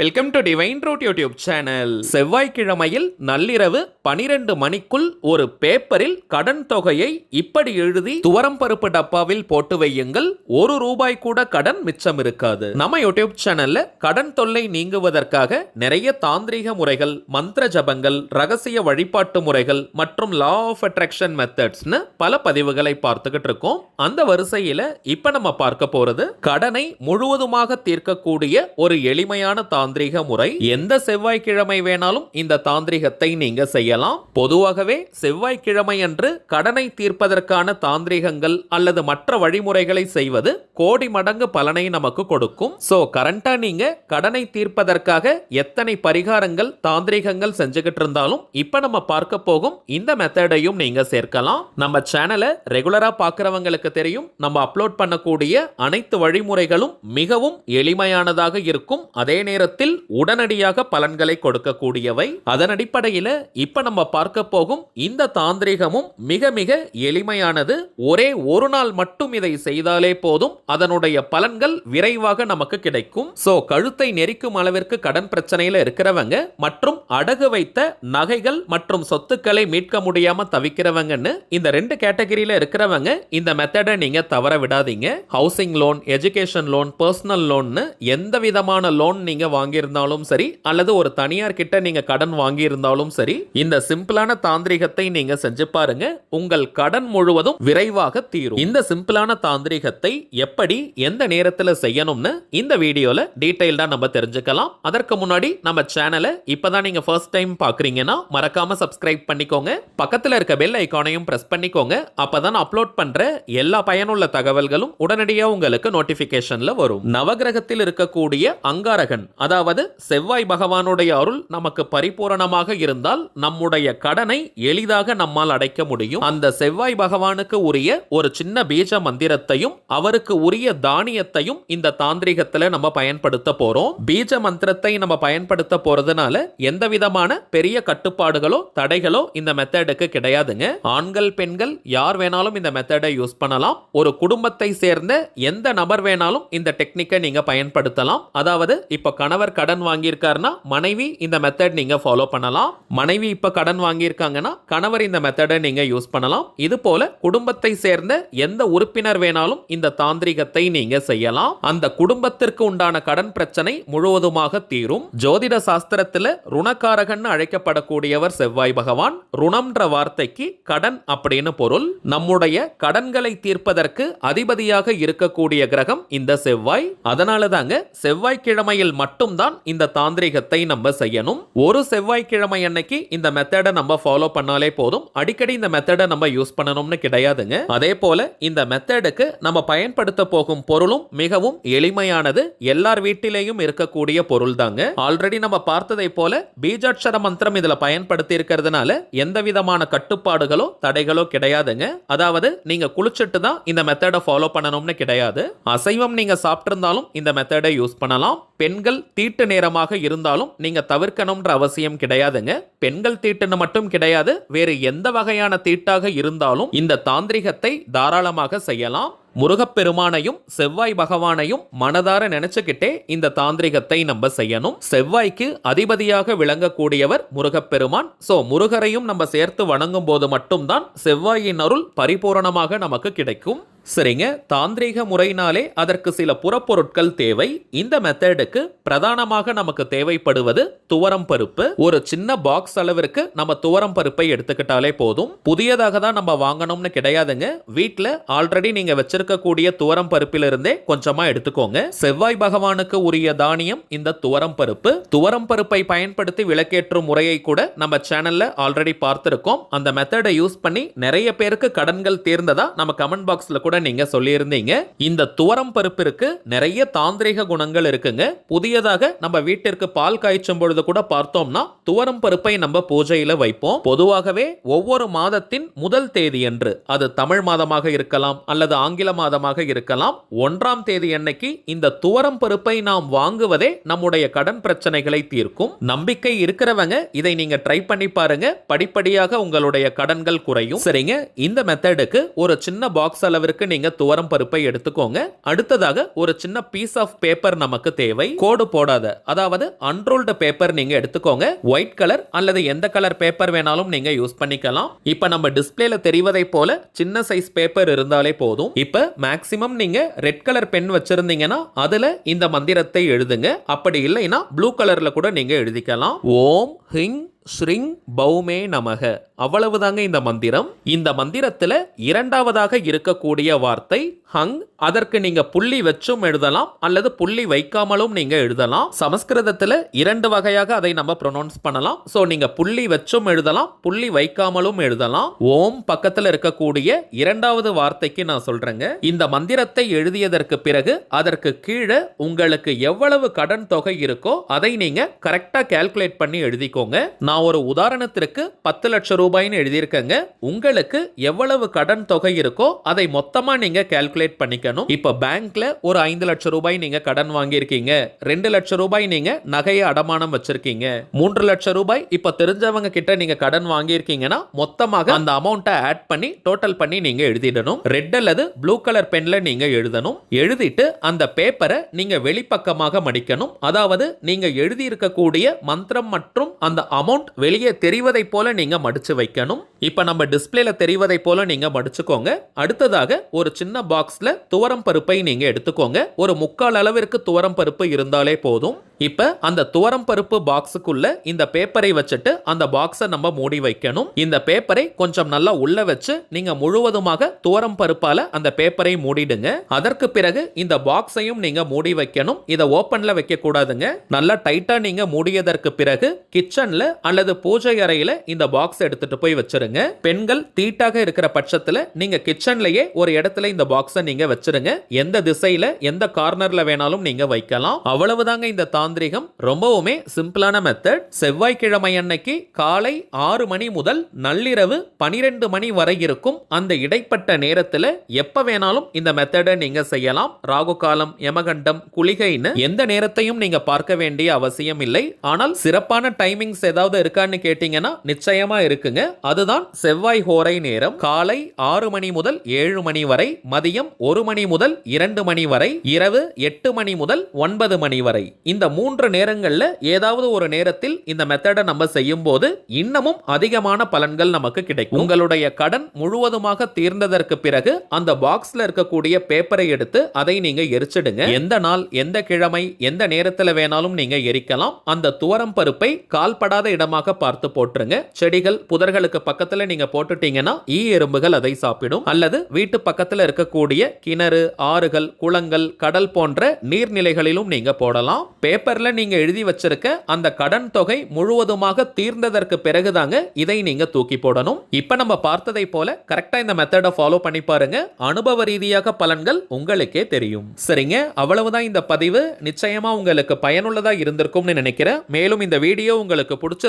Welcome to Divine Road YouTube channel செவ்வாய்க்கிழமையில் நள்ளிரவு பனிரெண்டு மணிக்குள் ஒரு பேப்பரில் கடன் தொகையை இப்படி எழுதி துவரம் பருப்பு டப்பாவில் போட்டு வையுங்கள். ஒரு ரூபாய் கூட கடன் மிச்சம் இருக்காது. நம்ம யூடியூப் சேனல்ல கடன் தொல்லை நீங்குவதற்காக நிறைய தாந்திரீக முறைகள் மந்திர ஜபங்கள் ரகசிய வழிபாட்டு முறைகள் மற்றும் லா ஆஃப் அட்ராக்ஷன் மெத்தட்ஸ்னு பல பதிவுகளை பார்த்துக்கிட்டு இருக்கோம். அந்த வரிசையில இப்ப நம்ம பார்க்க போறது கடனை முழுவதுமாக தீர்க்கக்கூடிய ஒரு எளிமையான தாந்திரிக முறை. எந்த செவ்வாய்க்கிழமை வேணாலும் இந்த தாந்திரிகத்தை நீங்க செய்யலாம். பொதுவாகவே செவ்வாய்க்கிழமை அன்று கடனை தீர்ப்பதற்கான தாந்திரிகங்கள் அல்லது மற்ற வழிமுறைகளை செய்வது கோடி மடங்கு பலனை நமக்கு கொடுக்கும். சோ கரண்டா நீங்க கடனை தீர்ப்பதற்காக எத்தனை பரிகாரங்கள் தாந்திரிகங்கள் செஞ்சுக்கிட்டு இருந்தாலும் இப்ப நம்ம பார்க்க போகும் இந்த மெத்தடையும் நீங்க சேர்க்கலாம். நம்ம சேனலை ரெகுலரா பாக்குறவங்களுக்கு தெரியும். நம்ம அப்லோட் பண்ணக்கூடிய அனைத்து வழிமுறைகளும் மிகவும் எளிமையானதாக இருக்கும். அதே நேரத்தில் உடனடியாக பலன்களை கொடுக்கக்கூடியவை. அதன் அடிப்படையில் இப்ப நம்ம பார்க்க போகும் இந்த தாந்திரிகமும் மிக மிக எளிமையானது. ஒரே ஒரு நாள் மட்டும் இதை செய்தாலே போதும். அதனுடைய பலன்கள் விரைவாக நமக்கு கிடைக்கும். சோ கழுத்தை நெரிக்கும் அளவிற்கு கடன் பிரச்சனையில இருக்கிறவங்க மற்றும் அடகு வைத்த நகைகள் மற்றும் சொத்துக்களை மீட்க முடியாம தவிக்கிறவங்கன்னு இந்த ரெண்டு கேட்டகரியில இருக்கிறவங்க இந்த மெத்தடை நீங்க தவற விடாதீங்க. Housing loan education loan personal லோன்னு எந்த விதமான லோன் நீங்க வாங்கியிருந்தாலும் சரி அல்லது ஒரு தனியார் கிட்ட நீங்க கடன் வாங்கியிருந்தாலும் சரி இந்த சிம்பிளான தாந்திரிகத்தை நீங்க செஞ்சு பாருங்க. உங்கள் கடன் முழுவதும் விரைவாக தீரும். இந்த சிம்பிளான தாந்திரிகத்தை எப்படி எந்த நேரத்தில் செய்யணும்னு இந்த வீடியோல டீடைல்டா நம்ம தெரிஞ்சுக்கலாம். அதற்கு முன்னாடி நம்ம சேனலை இப்பதான் நீங்க ஃபர்ஸ்ட் டைம் பாக்குறீங்கன்னா மறக்காம சப்ஸ்கிரைப் பண்ணிக்கோங்க. பக்கத்துல இருக்க பெல் ஐகானையும் பிரஸ் பண்ணிக்கோங்க. அப்பதான் அப்லோட் பண்ற எல்லா பயனுள்ள தகவல்களும் உடனடியாக உங்களுக்கு நோட்டிபிகேஷன்ல வரும். நவகிரகத்தில் இருக்கக்கூடிய அங்காரகன் அதாவது செவ்வாய் பகவானுடைய அருள் நமக்கு பரிபூரணமாக இருந்தால் நம்முடைய கடனை எளிதாக நம்மால் அடைக்க முடியும். அந்த செவ்வாய் பகவானுக்கு உரிய ஒரு சின்ன பீஜ மந்திரத்தையும் அவருக்கு உரிய தானியத்தையும் இந்த தாந்திரிகத்துல நம்ம பயன்படுத்த போறோம். பீஜ மந்திரத்தை நம்ம பயன்படுத்த போறதுனால எந்த விதமான பெரிய கட்டுப்பாடுகளோ தடைகளோ இந்த மெத்தடுக்கு கிடையாதுங்க. ஆண்கள் பெண்கள் யார் வேணாலும் இந்த மெத்தடை யூஸ் பண்ணலாம். ஒரு குடும்பத்தை சேர்ந்த எந்த நபர் வேணாலும் இந்த டெக்னிக்கை நீங்க பயன்படுத்தலாம். அதாவது இப்ப கணவர் கடன் வாங்கியிருக்காருன்னா மனைவி இந்த மெத்தட் நீங்க ஃபாலோ பண்ணலாம். மனைவி இப்போ கடன் வாங்கியிருக்காங்கன்னா கணவர் இந்த மெத்தடை நீங்கள் யூஸ் பண்ணலாம். இது போல குடும்பத்தை சேர்ந்த எந்த உறுப்பினர் வேணாலும் இந்த தாந்திரிகத்தை நீங்க செய்யலாம். அந்த குடும்பத்திற்கு உண்டான கடன் பிரச்சனை முழுவதுமாக தீரும். ஜோதிட சாஸ்திரத்தில் ருணக்காரகன் அழைக்கப்படக்கூடியவர் செவ்வாய் பகவான். ருணம்ன்ற வார்த்தைக்கு கடன் அப்படின்னு பொருள். நம்முடைய கடன்களை தீர்ப்பதற்கு அதிபதியாக இருக்கக்கூடிய கிரகம் இந்த செவ்வாய். அதனால தாங்க செவ்வாய்க்கிழமையில் மட்டும்தான் இந்த தாந்திரிகத்தை நம்ம செய்யணும். ஒரு செவ்வாய்க்கிழமை அன்னைக்கு இந்த மெத்தடை நம்ம ஃபாலோ பண்ணாலே போதும். அடிக்கடி இந்த மெத்தடை நம்ம யூஸ் பண்ணணும்னு கிடையாதுங்க. அதே போல இந்த மெத்தடுக்கு நம்ம பயன்படுத்த போகும் பொருளும் மிகவும் எளிமையானது. எல்லார் வீட்டிலேயும் இருக்கக்கூடிய பொருள் தாங்க ஆல்ரெடி நம்ம பார்த்ததை போல பீஜாட்சர மந்திரம் இதுல பயன்படுத்தி இருக்கிறதுனால எந்த விதமான கட்டுப்பாடுகளோ தடைகளோ கிடையாதுங்க. அதாவது நீங்க குளிச்சுட்டு தான் இந்த மெத்தடை ஃபாலோ பண்ணணும்னு கிடையாது. அசைவம் நீங்க சாப்பிட்டிருந்தாலும் இந்த மெத்தடை யூஸ் பண்ணலாம். பெண்கள் தீட்டு நேரமாக இருந்தாலும் நீங்க தவிர்க்கணும்ன்ற அவசியம் கிடையாதுங்க. பெண்கள் தீட்டுன்னு மட்டும் கிடையாது. வேறு எந்த வகையான தீட்டாக இருந்தாலும் இந்த தாந்திரிகத்தை தாராளமாக செய்யலாம். முருகப்பெருமானையும் செவ்வாய் பகவானையும் மனதார நினைச்சுக்கிட்டே இந்த தாந்திரிகத்தை நம்ம செய்யணும். செவ்வாய்க்கு அதிபதியாக விளங்கக்கூடியவர் முருகப்பெருமான். சோ முருகரையும் நம்ம சேர்த்து வணங்கும் போது மட்டும்தான் செவ்வாயின் அருள் பரிபூரணமாக நமக்கு கிடைக்கும். சரிங்க. தாந்திரீக முறையினாலே அதற்கு சில புறப்பொருட்கள் தேவை. இந்த மெத்தடுக்கு பிரதானமாக நமக்கு தேவைப்படுவது துவரம் பருப்பு. ஒரு சின்ன பாக்ஸ் அளவிற்கு நம்ம துவரம் பருப்பை எடுத்துக்கிட்டாலே போதும். புதியதாக தான் நம்ம வாங்கணும்னு கிடையாதுங்க. வீட்டில் ஆல்ரெடி நீங்க வச்சிருக்கக்கூடிய துவரம் பருப்பிலிருந்தே கொஞ்சமா எடுத்துக்கோங்க. செவ்வாய் பகவானுக்கு உரிய தானியம் இந்த துவரம் பருப்பு. துவரம் பருப்பை பயன்படுத்தி விளக்கேற்றும் முறையை கூட நம்ம சேனல்ல ஆல்ரெடி பார்த்திருக்கோம். அந்த மெத்தடை யூஸ் பண்ணி நிறைய பேருக்கு கடன்கள் தீர்ந்ததா நம்ம கமெண்ட் பாக்ஸ்ல கூட நீங்க சொல்லியிருந்தீங்க. இந்த துவரம் பருப்பிற்கு நிறைய தாந்திரிக குணங்கள் இருக்குங்க. புதியதாக நம்ம வீட்டிற்கு பால் காய்ச்சும் பொழுது கூட பார்த்தோம்னா துவரம் பருப்பை நம்ம பூஜையில வைப்போம். பொதுவாகவே ஒவ்வொரு மாதத்தின் முதல் தேதி என்று அது தமிழ் மாதமாக இருக்கலாம் அல்லது ஆங்கில மாதமாக இருக்கலாம் ஒன்றாம் தேதி அன்னைக்கு இந்த துவரம் பருப்பை நாம் வாங்குவதே நம்முடைய கடன் பிரச்சனைகளை தீர்க்கும். நம்பிக்கை இருக்கிறவங்க இதை நீங்க ட்ரை பண்ணி பாருங்க. படிப்படியாக உங்களுடைய கடன்கள் குறையும். சரிங்க? இந்த மெத்தடுக்கு ஒரு சின்ன பாக்ஸ் அளவிற்கு அளவிற்கு நீங்க துவரம் பருப்பை எடுத்துக்கோங்க. அடுத்ததாக ஒரு சின்ன பீஸ் ஆஃப் பேப்பர் நமக்கு தேவை. கோடு போடாத. அதாவது அன்ரோல்டு பேப்பர் நீங்க எடுத்துக்கோங்க. ஒயிட் கலர் அல்லது எந்த கலர் பேப்பர் வேணாலும் நீங்க யூஸ் பண்ணிக்கலாம். இப்ப நம்ம டிஸ்பிளேல தெரிவதை போல சின்ன சைஸ் பேப்பர் இருந்தாலே போதும். இப்ப மேக்சிமம் நீங்க ரெட் கலர் பென் வச்சிருந்தீங்கன்னா அதுல இந்த மந்திரத்தை எழுதுங்க. அப்படி இல்லைன்னா ப்ளூ கலர்ல கூட நீங்க எழுதிக்கலாம். ஓம் ஹிங் ஸ்ரீங் பௌமே நமக. அவ்வளவுதாங்க இந்த மந்திரம். இந்த மந்திரத்தில் இரண்டாவதாக இருக்கக்கூடிய வார்த்தை ஹங். அதற்கு நீங்க புள்ளி வச்சும் எழுதலாம் அல்லது புள்ளி வைக்காமலும் நீங்க எழுதலாம். சமஸ்கிருதத்தில் இரண்டு வகையாக அதை நம்ம ப்ரொனவுன்ஸ் பண்ணலாம். ஸோ நீங்க புள்ளி வச்சும் எழுதலாம் புள்ளி வைக்காமலும் எழுதலாம். ஓம் பக்கத்தில் இருக்கக்கூடிய இரண்டாவது வார்த்தைக்கு நான் சொல்றேங்க. இந்த மந்திரத்தை எழுதியதற்கு பிறகு அதற்கு கீழே உங்களுக்கு எவ்வளவு கடன் தொகை இருக்கோ அதை நீங்க கரெக்டா கால்குலேட் பண்ணி எழுதிக்கோங்க. நான் நான் ஒரு உதாரணத்திற்கு பத்து லட்சம் ரூபாய்னு எழுதியிருக்கேங்க. உங்களுக்கு எவ்வளவு கடன் தொகை இருக்கோ அதை மொத்தமா நீங்க கால்குலேட் பண்ணிக்கணும். இப்ப பேங்க்ல ஒரு ஐந்து லட்சம் ரூபாய் நீங்க கடன் வாங்கியிருக்கீங்க. ரெண்டு லட்சம் ரூபாய் நீங்க நகையை அடமானம் வச்சிருக்கீங்க. மூன்று லட்சம் ரூபாய் இப்ப தெரிஞ்சவங்க கிட்ட நீங்க கடன் வாங்கியிருக்கீங்கன்னா மொத்தமாக அந்த அமௌண்ட்டை ஆட் பண்ணி டோட்டல் பண்ணி நீங்க எழுதிடணும். ரெட் அல்லது ப்ளூ கலர் பென்ல நீங்க எழுதணும். எழுதிட்டு அந்த பேப்பரை நீங்க வெளிப்பக்கமாக மடிக்கணும். அதாவது நீங்க எழுதி இருக்கக்கூடிய மந்திரம் மற்றும் அந்த அமௌண்ட் வெளியே தெரிவதை போல நீங்க மடிச்சு வைக்கணும். இப்ப நம்ம டிஸ்பிளேல தெரிவதை போல நீங்க மடிச்சுக்கோங்க. அடுத்ததாக ஒரு சின்ன பாக்ஸ்ல துவரம் பருப்பை நீங்க எடுத்துக்கோங்க. ஒரு முக்கால் அளவிற்கு துவரம் பருப்பு இருந்தாலே போதும். இப்ப அந்த துவரம் பருப்பு பாக்ஸுக்குள்ள இந்த பேப்பரை வச்சுட்டு அந்த பாக்ஸை நம்ம மூடி வைக்கணும். இந்த பேப்பரை கொஞ்சம் நல்லா உள்ள வச்சு நீங்க முழுவதுமாக துவரம் பருப்பால அந்த பேப்பரை மூடிடுங்க. அதற்கு பிறகு இந்த பாக்ஸையும் நீங்க மூடி வைக்கணும். இதை ஓப்பன்ல வைக்க கூடாதுங்க நல்லா டைட்டா நீங்க மூடியதற்கு பிறகு கிச்சன்ல அல்லது பூஜை அறையில இந்த பாக்ஸ் எடுத்துட்டு போய் வச்சிருங்க. பெண்கள் தீட்டாக இருக்கிற பட்சத்துல நீங்க கிச்சன்லயே ஒரு இடத்துல இந்த பாக்ஸை நீங்க வச்சிருங்க. எந்த திசையில எந்த கார்னர்ல வேணாலும் நீங்க வைக்கலாம். அவ்வளவுதாங்க இந்த தாந்திரிகம். ரொம்பவுமே சிம்பிளான மெத்தட் செவ்வாய்க்கிழமை அன்னைக்கு காலை ஆறு மணி முதல் நள்ளிரவு பனிரெண்டு மணி வரை இருக்கும். அந்த இடைப்பட்ட நேரத்துல எப்ப வேணாலும் இந்த மெத்தடை நீங்க செய்யலாம். ராகு காலம் யமகண்டம் குளிகைன்னு எந்த நேரத்தையும் நீங்க பார்க்க வேண்டிய அவசியம் இல்லை ஆனால் சிறப்பான டைமிங்ஸ் ஏதாவது இருக்கான்னு கேட்டீங்கன்னா நிச்சயமா இருக்குங்க. அதுதான் செவ்வாய் ஹோரை நேரம். காலை ஆறு மணி முதல் ஏழு மணி வரை மதியம் ஒரு மணி முதல் இரண்டு மணி வரை இரவு எட்டு மணி முதல் ஒன்பது மணி வரை. இந்த மூன்று நேரங்களில் ஏதாவது ஒரு நேரத்தில் இந்த மெத்தடை நம்ம செய்யும் போது இன்னமும் அதிகமான பலன்கள் நமக்கு கிடைக்கும். உங்களுடைய கடன் முழுவதுமாக தீர்ந்ததற்கு பிறகு அந்த பாக்ஸ்ல இருக்கக்கூடிய பேப்பரை எடுத்து அதை நீங்க எரிச்சிடுங்க. எந்த நாள் எந்த கிழமை எந்த நேரத்தில் வேணாலும் நீங்க எரிக்கலாம். அந்த துவரம் பருப்பை கால்படாத இடம் இடமாக பார்த்து போட்டுருங்க. செடிகள் புதர்களுக்கு பக்கத்துல நீங்க போட்டுட்டீங்கன்னா ஈ எறும்புகள் அதை சாப்பிடும். அல்லது வீட்டு பக்கத்துல இருக்கக்கூடிய கிணறு ஆறுகள் குளங்கள் கடல் போன்ற நீர்நிலைகளிலும் நீங்க போடலாம். பேப்பர்ல நீங்க எழுதி வச்சிருக்க அந்த கடன் தொகை முழுவதுமாக தீர்ந்ததற்கு பிறகுதாங்க இதை நீங்க தூக்கி போடணும். இப்ப நம்ம பார்த்ததை போல கரெக்டா இந்த மெத்தடை ஃபாலோ பண்ணி பாருங்க. அனுபவ ரீதியாக பலன்கள் உங்களுக்கே தெரியும். சரிங்க அவ்வளவுதான் இந்த பதிவு. நிச்சயமா உங்களுக்கு பயனுள்ளதா இருந்திருக்கும்னு நினைக்கிறேன். மேலும் இந்த வீடியோ உங்களுக்கு